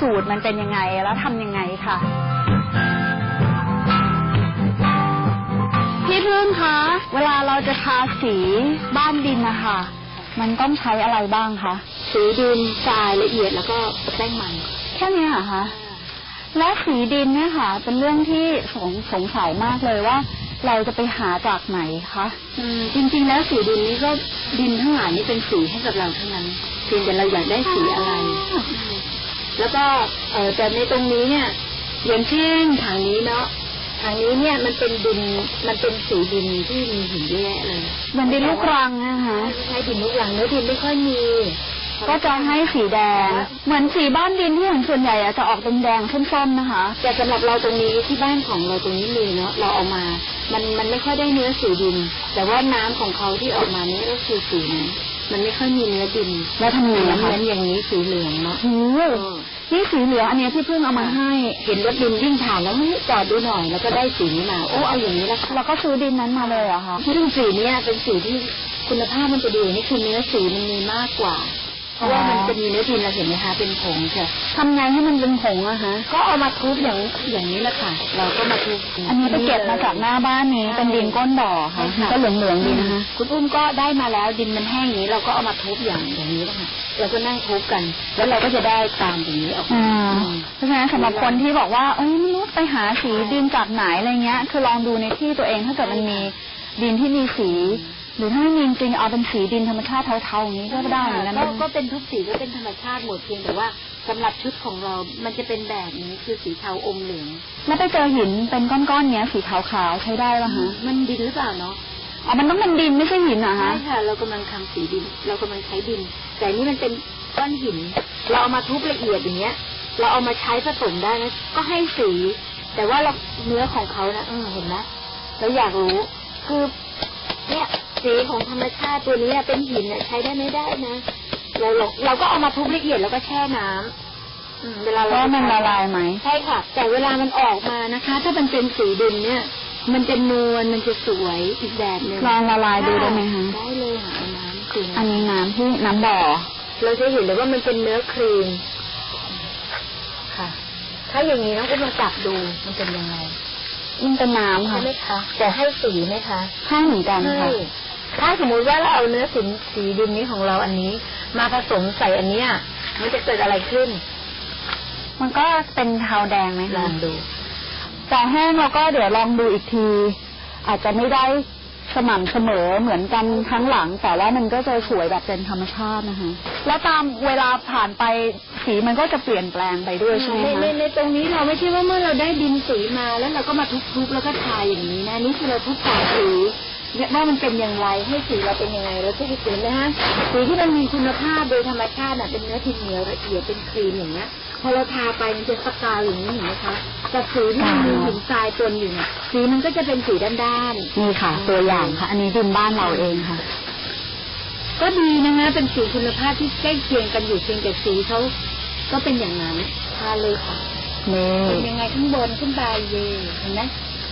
สูตรมันเป็นยังไงแล้วทำยังไงค่ะ พี่พึ่งคะเวลาเราจะทาสีบ้านดินนะคะมันต้องใช้อะไรบ้างคะสีดินทรายละเอียดแล้วก็แป้งมันแค่เนี้ยเหรอคะและสีดินเนี่ยค่ะ เป็นเรื่องที่สงสงสัยมากเลยว่า เราจะไปหาจากไหนคะอืมจริง ๆ แล้วสีดินนี้ก็ดินทั้งหลายนี่เป็นสีให้กับเราทั้งนั้นเพียงแต่เราอยากได้สีอะไร แล้วก็เออแต่ในตรงนี้เนี่ยอย่างเช่นทางนี้เนาะทางนี้เนี่ยมันเป็นดินมันเป็นสีดินที่มีหินเยอะแยะเลยเหมือนดินลูกรังนะคะไม่ใช่ดินลูกรังเนื้อดินไม่ค่อยมีก็จะให้สีแดง เหมือนสีบ้านดินที่เห็นส่วนใหญ่อะจะออกแดงๆส้มๆนะคะ แต่สำหรับเราตรงนี้ที่บ้านของเราตรงนี้มีเนาะเราเอามา มันมันไม่ค่อยได้เนื้อสีดิน แต่ว่าน้ำของเขาที่ออกมานี่ก็คือสีนั้น มันไม่ค่อยมีเนื้อดิน แล้วทำไงเหมือะอนคะอย่างนี้สีเหลืองเนาะโอ้โหนี่สีเหลืองอันเนี้ยพี่เพิ่งเอามาให้ เห็นรถดินวิ่งผ่านแล้วเฮ้ยจอดดูหน่อย แล้วก็ได้สีนี้มาโอ้เอาอย่างนี้ละค่ะแล้วก็ซื้อดินนั้นมาเลยเหรอะคะซึ่งสีเนี้ยเป็นสีที่คุณภาพมันจะดีนี่คือเนื้อสีมันมีมากกว่า เพราะว่ามันจะมีเนื้อดินเราเห็นไหมคะเป็นผงเชียวทำไงให้มันเป็นผงอะคะก็เอามาทุบอย่างอย่างนี้แหละค่ะ เราก็มาทุบอันนี้ไปเก็บมาจากหน้าบ้านนี้เป็นดินก้นบ่อค่ะมันก็เหลืองๆดีนะคะคุณอุ้มก็ได้มาแล้วดินมันแห้งอย่างนี้ เราก็เอามาทุบอย่างอย่างนี้นะคะเราก็นั่งทุบกัน แล้วเราก็จะได้ตามอย่างนี้ออกมาอ่าอืมเพราะฉะนั้นสำหรับคนที่บอกว่าเอ้ยไม่รู้ไปหาสีดินจากไหนอะไรเงี้ย คือลองดูในที่ตัวเองถ้าเกิดมันมีดินที่มีสี หรือถ้าไม่มีจริงๆเอาเป็นสีดินธรรมชาติเทาๆอย่างนี้ก็ได้เหมือนกันก็นะก็เป็นทุกสีก็เป็นธรรมชาติหมดเพียงแต่ว่าสำหรับชุดของเรา มันจะเป็นแบบนี้คือสีเทาอมเหลืองแล้วไปเจอหินเป็นก้อนๆเนี้ยสีขาวๆใช้ได้ป่ะฮะมันดินหรือเปล่าเนาะอ๋อมันต้องเป็นดินไม่ใช่หินเหรอใช่ฮะค่ะเรากำลังทำสีดิน เรากำลังใช้ดิน แต่นี่มันเป็นก้อนหิน เราเอามาทุบละเอียดอย่างเงี้ย เราเอามาใช้ผสมได้นะก็ให้สี แต่ว่าเราเนื้อของเขานะเออเห็นไหมเราอยากรู้คือเนี่ย สีของธรรมชาติตัวนี้เป็นหินเนี่ยใช้ได้ไม่ได้นะเราเราเราก็เอามาทุบละเอียดแล้วก็แช่น้ำอืมเวลาเราว่ามันละลายไหมใช่ค่ะ แต่เวลามันออกมานะคะ ถ้ามันเป็นสีดินเนี่ย มันจะนวลมันจะสวยอีกแบบหนึ่งลองละลายดูได้ไหมคะได้เลยค่ะเอาน้ำสีอันนี้น้ำที่น้ำบ่อเราจะเห็นเลยว่ามันเป็นเนื้อครีมค่ะ ถ้าอย่างนี้น้องก็มาจับดูมันเป็นยังไงมันเป็นน้ำใช่ค่ะไหมคะแต่ให้สีไหมคะให้เหมือนกันใช่ค่ะ ถ้าสมมุติว่าเราเอาเนื้อสีสีดินนี้ของเราอันนี้ มาผสมใส่อันเนี้ยมันจะเกิดอะไรขึ้น มันก็เป็นเทาแดงไหมลคะองดูแต่แห้งเราก็เดี๋ยวลองดูอีกที อาจจะไม่ได้สม่ำเสมอเหมือนกันทั้งหลัง แต่ว่ามันก็จะสวยแบบเป็นธรรมชาตินะคะแล้วตามเวลาผ่านไปสีมันก็จะเปลี่ยนแปลงไปด้วยใช่ไหมในคะในในตรงนี้เราไม่ใช่ว่าเมื่อเราได้ดินสีมาแล้วเราก็มาทุบๆแล้วก็ทาอย่างนี้นะนี่คือเราทุบผ่านสีเนี่ย ว่ามันเป็นอย่างไรให้สีเราเป็นยังไงเราทุบสีนะฮะสีที่มันมีคุณภาพโดยธรรมชาติน่ะเป็นเนื้อทินเหนียวละเอียดเป็นครีมอย่างเงี้ยพอเราทาไปมันจะสกาวอย่างนี้เห็นไหมคะแต่สีที่มันมีหินทรายปนอยู่เนี่ยสีมันก็จะเป็นสีด้านๆนี่ค่ะ ตัวอย่างค่ะ อันนี้ดินบ้านเราเองค่ะ ก็ดีนะคะเป็นสีคุณภาพที่ใกล้เคียงกันอยู่เพียงแต่สีเขาก็เป็นอย่างนั้นทาเลยค่ะนี่เป็นยังไงข้างบนขึ้นไปเยเห็นไหม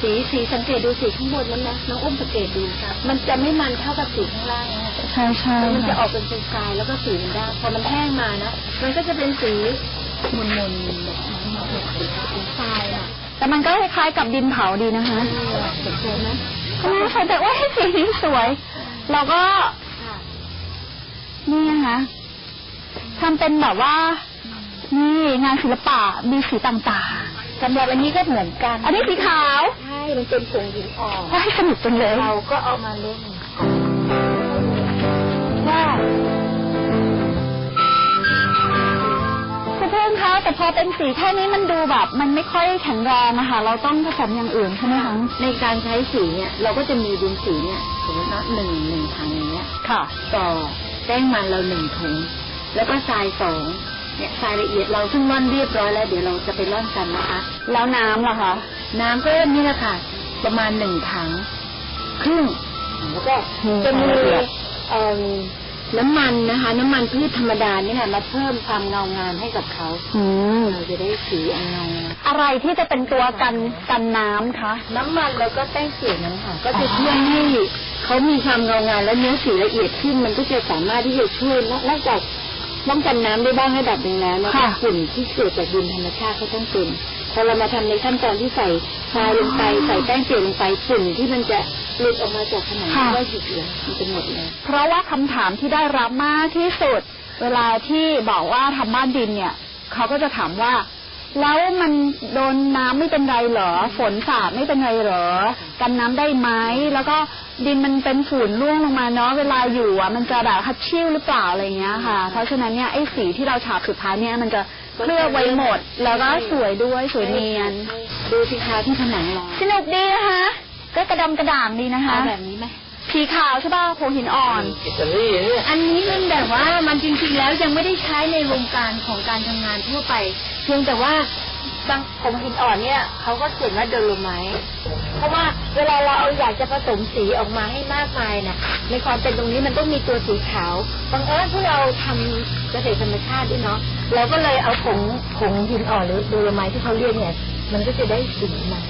สีสีสังเกตดูสีข้างบนนั้นนะน้องอุ้มสังเกตดูค่ะมันจะไม่มันเท่ากับสีข้างล่างนะใช่ใช่มันจะอค่ะอกเป็นทรายแล้วก็สีมันด้านพอมันแห้งมานะมันก็จะเป็นสีมนมนๆแบบสีทรายอะแต่มันก็คล้ายๆกับดินเผาดีนะคะเห็นไหมก็น่าใช่แต่ว่าให้สีนี้สวย เราก็ค่ะนี่นะคะทำเป็นแบบว่า นี่งานศิลปะมีสีต่าง สำหรับอันนี้ก็เหมือนกันๆอันนี้สีขาวใช่มันเป็นผงหินอ่อนว้ายสนุกจังเลยเราก็เอามาเล่นว่าคุณเพื่อนคะแต่พอเป็นสีแค่นี้มันดูแบบ มันไม่ค่อยแข็งแรงอะค่ะเราต้องผสมอย่างอื่นใช่ไหมคะในการใช้สีเนี่ย เราก็จะมีดินสีเนี่ยสมมติว่าหนึ่งหนึ่งถังอย่างเงี้ยค่ะต่อแป้งมันเราหนึ่งถุงแล้วก็ทรายสอง เนี่ยทรายละเอียดเราซึ่งร่อนเรียบร้อยแล้ว เดี๋ยวเราจะไปร่อนกันนะคะ แล้วน้ำล่ะคะ น้ำก็นี่แหละค่ะ ประมาณหนึ่งถังครึ่งแล้วก็จะมีเอ่อน้ำมันนะคะ น้ำมันพืชธรรมดานี่แหละมาเพิ่มความเงางามให้กับเขาอืมเราจะได้สีอันเงางามอะไรที่จะเป็นตัวกันกันน้ำคะน้ำมันแล้วก็แป้งเสียนั้นค่ะก็จะช่วยให้เขามีความเงางามและเนื้อสีละเอียดขึ้นมันก็จะสามารถที่จะช่วยนอกจาก ต้องกันน้ำได้บ้างระดับหนึ่งแล้วแล้วก็ค่ะฝุ่นที่เกิดจากดินธรรมชาติเขาต้องเป็นพอเรามาทำในขั้นตอนที่ใส่ทรายลงไปใส่แป้งเปียกลงไปฝุ่นที่มันจะหลุดออกมาจากผนังค่ะก็หยุดเลยมันจะหมดเลยเพราะว่าคำถามที่ได้รับมากที่สุด เวลาที่บอกว่าทำบ้านดินเนี่ยเขาก็จะถามว่า แล้วมันโดนน้ำไม่เป็นไรเหรอ ฝนสาดไม่เป็นไรเหรอ กันน้ำได้ไหมแล้วก็ดินมันเป็นฝุ่นร่วงลงมาเนาะเวลาอยู่อะมันจะแบบฮัดชิ่วหรือเปล่าอะไรเงี้ยค่ะ เพราะฉะนั้นเนี่ยไอ้สีที่เราฉาบสุดท้ายเนี่ยมันจะเคลือบไว้หมด แล้วก็สวยด้วยสวยเนียน ดูสิคะที่ผนังเราสนุกดีนะคะ ก็กระดำกระด่างดีนะคะเอาแบบนี้ไหม สีขาวใช่ป่ะโพหินอ่อน อิตาลีเนี่ยอันนี้มันแบบว่ามันจริงๆแล้วยังไม่ได้ใช้ในวงการของการทำงานทั่วไป เพียงแต่ว่าบางผมหินอ่อนเนี่ยเขาก็เขียนว่าโดโลไมต์เพราะว่าเวลาเราเอาอยากจะผสมสีออกมาให้มากมายน่ะในความเป็นตรงนี้มันต้องมีตัวสีขาวบางเอิญที่เราทำเกษตรธรรมชาติด้วยเนาะเราก็เลยเอาผงผงหินอ่อนหรือโดโลไมต์ที่เขาเรียกเนี่ย มันก็จะได้สีมา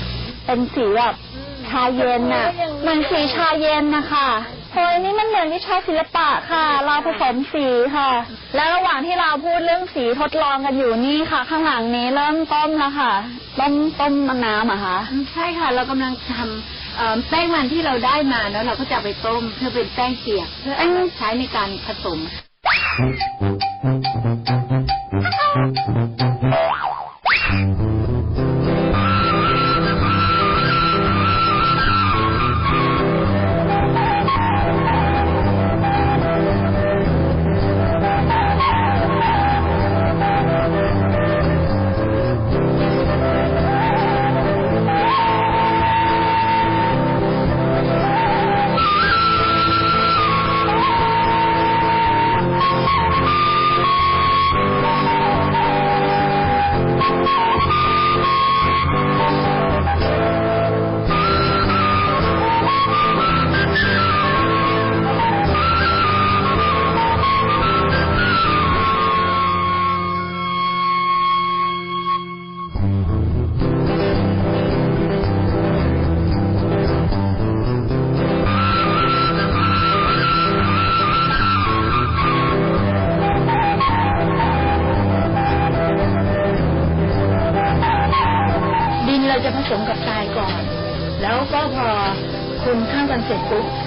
เป็นสีแบบชาเย็นน่ะอืมเหมือนสีชาเย็นนะคะโอ้ยนี่มันเหมือนวิชาศิลปะค่ะ เราผสมสีค่ะ แล้วระหว่างที่เราพูดเรื่องสีทดลองกันอยู่นี่ค่ะ ข้างหลังนี้เริ่มต้มแล้วค่ะ ต้มต้มน้ำเหรอะคะใช่ค่ะ เรากำลังทำเอ่อแป้งมันที่เราได้มาแล้วเราก็จะเอาไปต้มเพื่อเป็นแป้งเปียกเพื่อเอามาใช้ในการผสม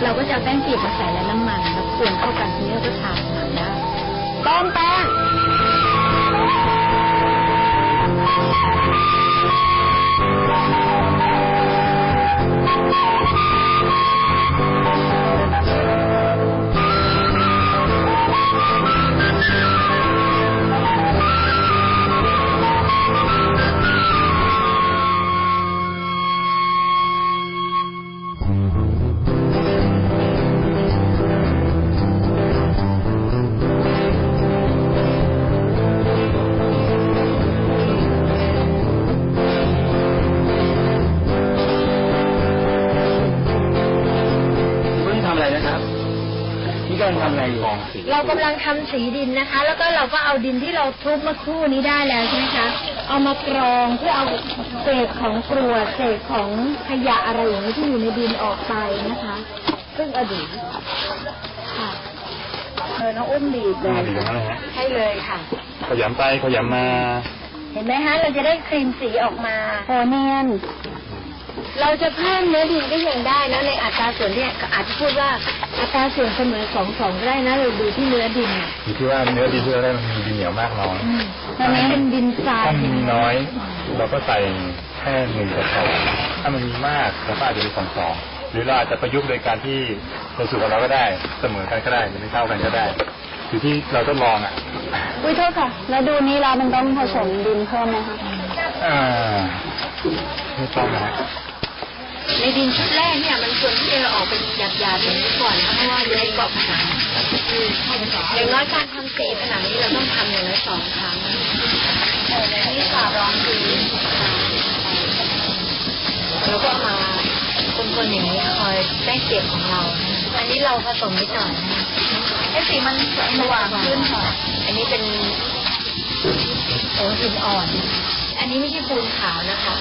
เราก็จะเอาแป้งเปียกมาใส่และน้ำมันแล้วคนเข้ากันทีนี้เราก็ทาผนังได้ต้มแป้ง กองสีเรากำลังทำสีดินนะคะ แล้วก็เราก็เอาดินที่เราทุบเมื่อครู่นี้ได้แล้วใช่ไหมคะ เอามากรองเพื่อเอาเศษของกรวดเศษของขยะอะไรอย่างนี้ที่อยู่ในดินออกไปนะคะ ซึ่งอดีตค่ะเออน้องอุ้มดีดเลยดีมากเลยฮะใช่เลยค่ะ ขยำไปขยำมา เห็นไหมฮะเราจะได้ครีมสีออกมาโพเนียน เราจะเพิ่มเนื้อดินก็ยังได้นะในอัตราส่วนที่อาจจะพูดว่าอัตราส่วนเสมอสองสองก็ได้นะเราดูที่เนื้อดินน่ะอยู่ที่ว่าเนื้อดินที่เราได้มันมีดินเหนียวมากน้อยตอนนี้เป็นดินทรายถ้ามันมีน้อย เราก็ใส่แค่หนึ่งกระสอบถ้ามันมีมากเราก็อาจจะเป็นสองสองหรือเราอาจจะประยุกต์โดยการที่ในสูตรของเราก็ได้เสมอกันก็ได้หรือไม่เท่ากันก็ได้อยู่ที่เราต้องลองอะอุ้ยโทษค่ะ แล้วดูนี้เรามันต้องผสมดินเพิ่มไหมคะอ่าไม่ต้องนะฮะ ในดินชุดแรกเนี่ย มันควรที่จะออกเป็นหยาบๆอย่างนี้ก่อนนะเพราะว่าจะได้เกาะผนังอย่างน้อยการทำสีผนังนี้เราต้องทำอย่างน้อยสองครั้งนี่ฝารองคือแล้วก็มาคนๆอย่างนี้คอยแป้งเปียกของเรา อันนี้เราผสมนิดหน่อยนะให้สีมันสว่างขึ้นค่ะ อันนี้เป็นโอ้หินอ่อน อันนี้ไม่ใช่ปูนขาวนะคะ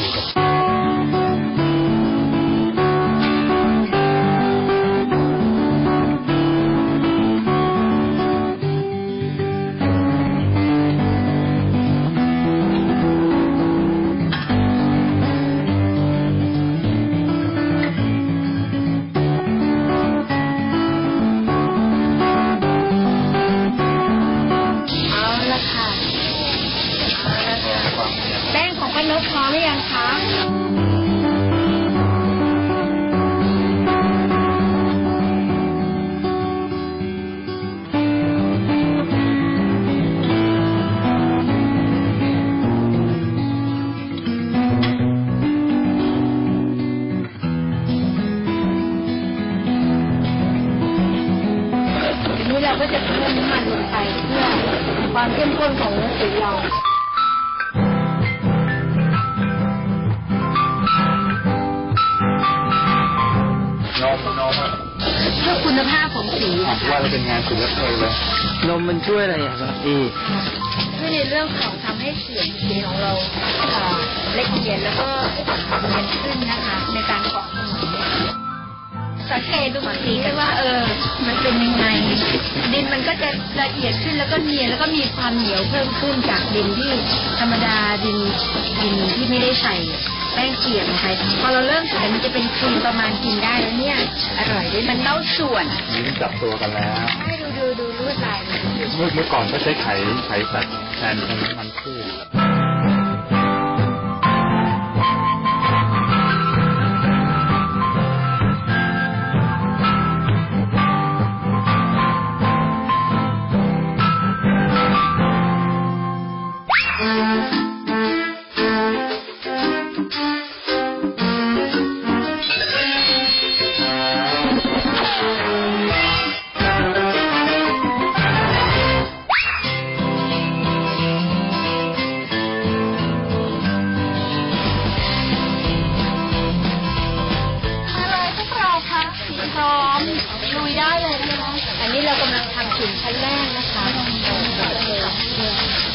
คุณภาพของสีอะนะว่าคะจะเป็นงานศิลปะเลยนมมันช่วยอะไรอะครับพี่ช่วยในเรื่องของทำให้เสียงสีของเราเอ่อละเอียดแล้วก็เนียนขึ้นนะคะ ในการเกาะสมองสังเกตดูสีกันว่า เออ มันเป็นยังไง ดินมันก็จะละเอียดขึ้นแล้วก็เนียนแล้วก็มีความเหนียวเพิ่มขึ้นจากดินที่ธรรมดาดินดินที่ไม่ได้ใส่ แป้งเกลี่ยลงไปพอเราเริ่มใส่มันจะเป็นครีมประมาณกินได้แล้วเนี่ย อร่อยด้วยมันเล่าส่วนนี่จับตัวกันแล้วให้ดูดูดูลวดลายมันเมื่อเมื่อก่อนก็ใช้ไขไขสัตว์แทนน้ำมันพืช ลุยได้เลยนะคะ อันนี้เรากำลังทำถึงชั้นแรกนะคะ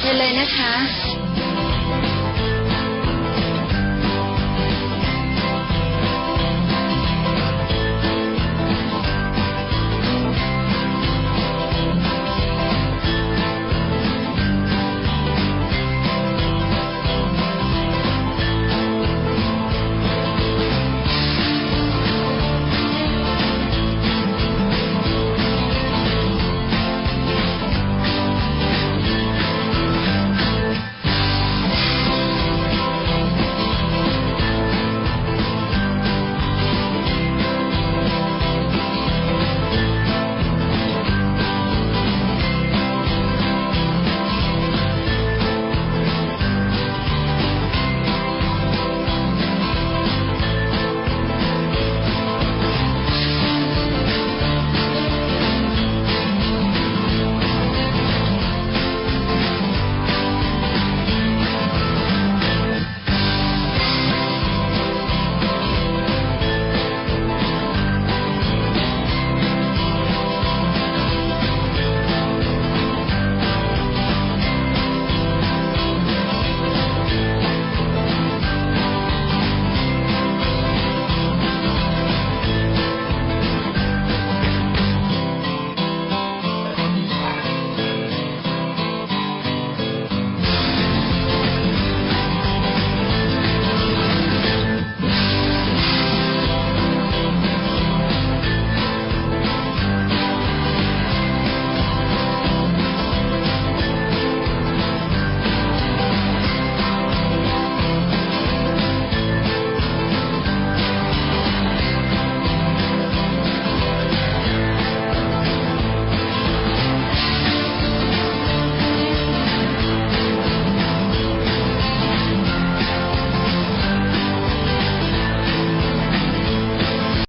เห็นเลยนะคะ